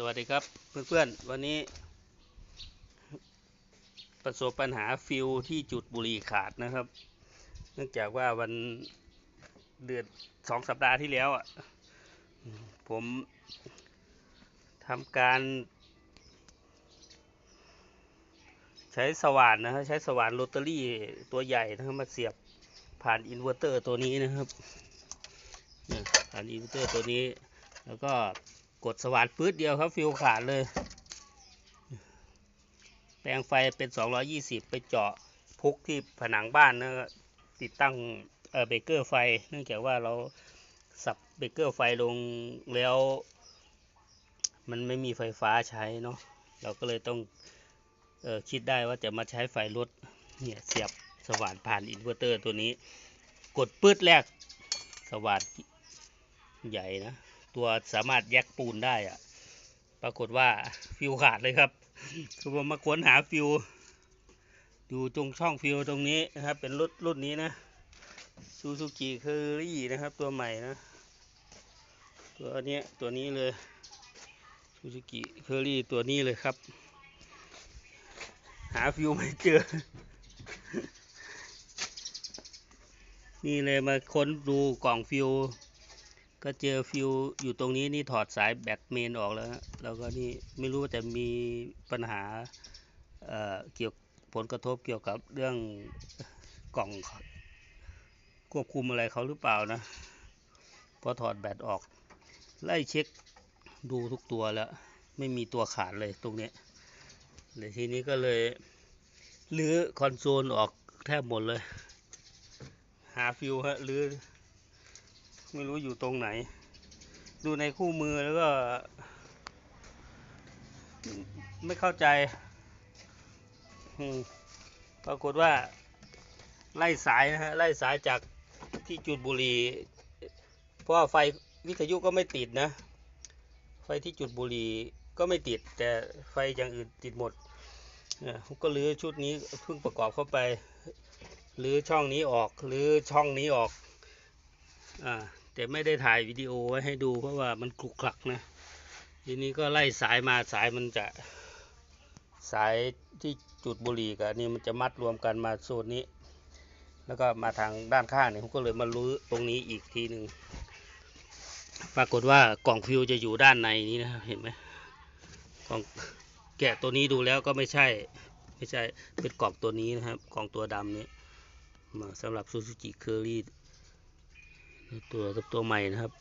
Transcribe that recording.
สวัสดีครับเพื่อนๆ วันนี้ ประสบปัญหาฟิวที่จุดบุรีขาดนะครับ เนื่องจากว่าวันเดือนสองสัปดาห์ที่แล้วอะผมทำการ ใช้สว่านนะฮะใช้สว่านโรตารี่ตัวใหญ่นะครับมาเสียบผ่านอินเวอร์เตอร์ตัวนี้นะครับเนี่ยผ่านอินเวอร์เตอร์ตัวนี้แล้วก็ กดสว่านปื๊ดเดียวครับฟิวขาดเลย แปลงไฟเป็น 220 ไปเจาะพุกที่ผนังบ้านนะติดตั้งเบรกเกอร์ไฟ เนื่องจากว่าเราสับเบรกเกอร์ไฟลงแล้ว มันไม่มีไฟฟ้าใช้เนาะเราก็เลยต้องออคิดได้ว่าจะมาใช้ไฟรถเนี่ยเสียบสว่านผ่านอินเวอร์เตอร์ตัวนี้ กดปื๊ดแรกสว่านใหญ่นะ ตัวสามารถแยกปูนได้อะปรากฏว่าฟิวขาดเลยครับคือผมมาค้นหาฟิวอยู่ตรงช่องฟิวตรงนี้นะครับ เป็นรุ่นรุ่นนี้นะซูซูกิเคอรี่นะครับ ตัวใหม่นะ ตัวเนี้ยตัวนี้เลยซูซูกิเคอรี่ตัวนี้เลยครับ หาฟิวไม่เจอ นี่เลยมาค้นดูกล่องฟิว ก็เจอฟิวอยู่ตรงนี้นี่ถอดสายแบตเมนออกแล้วแล้วก็นี่ไม่รู้ว่าจะมีปัญหาเอ่อเกี่ยวผลกระทบเกี่ยวกับเรื่องกล่องควบคุมอะไรเขาหรือเปล่านะพอถอดแบตออก ไล่เช็คดูทุกตัวแล้ว ไม่มีตัวขาดเลยตรงนี้เลยทีนี้ก็เลยลื้อคอนโซลออกแทบหมดเลย หาฟิวฮะลื้อ ไม่รู้อยู่ตรงไหน ดูในคู่มือแล้วก็ ไม่เข้าใจปรากฏว่า ไล่สายนะฮะ ไล่สายจากที่จุดบุรี เพราะไฟวิทยุก็ไม่ติดนะ ไฟที่จุดบุรีก็ไม่ติด แต่ไฟอย่างอื่นติดหมดนะก็รื้อชุดนี้เพิ่งประกอบเข้าไปรื้อช่องนี้ออกรื้อช่องนี้ออก อ่า แต่ไม่ได้ถ่ายวิดีโอไว้ให้ดูเพราะว่ามันคลุกคลักนะ ทีนี้ก็ไล่สายมาสายมันจะสายที่จุดบุหรี่กับนนี่มันจะมัดรวมกันมาโซนนี้ แล้วก็มาทางด้านข้างเนี่ยผมก็เลยมาลื้อตรงนี้อีกทีหนึ่งปรากฏว่ากล่องฟิวจะอยู่ด้านในนี้นะเห็นไหมกล่องแกะตัวนี้ดูแล้วก็ไม่ใช่ไม่ใช่เป็นกล่องตัวนี้นะครับกล่องตัวดำนี้มาสำหรับซูซูกิเคอรี่ ตัวตัวใหม่นะครับ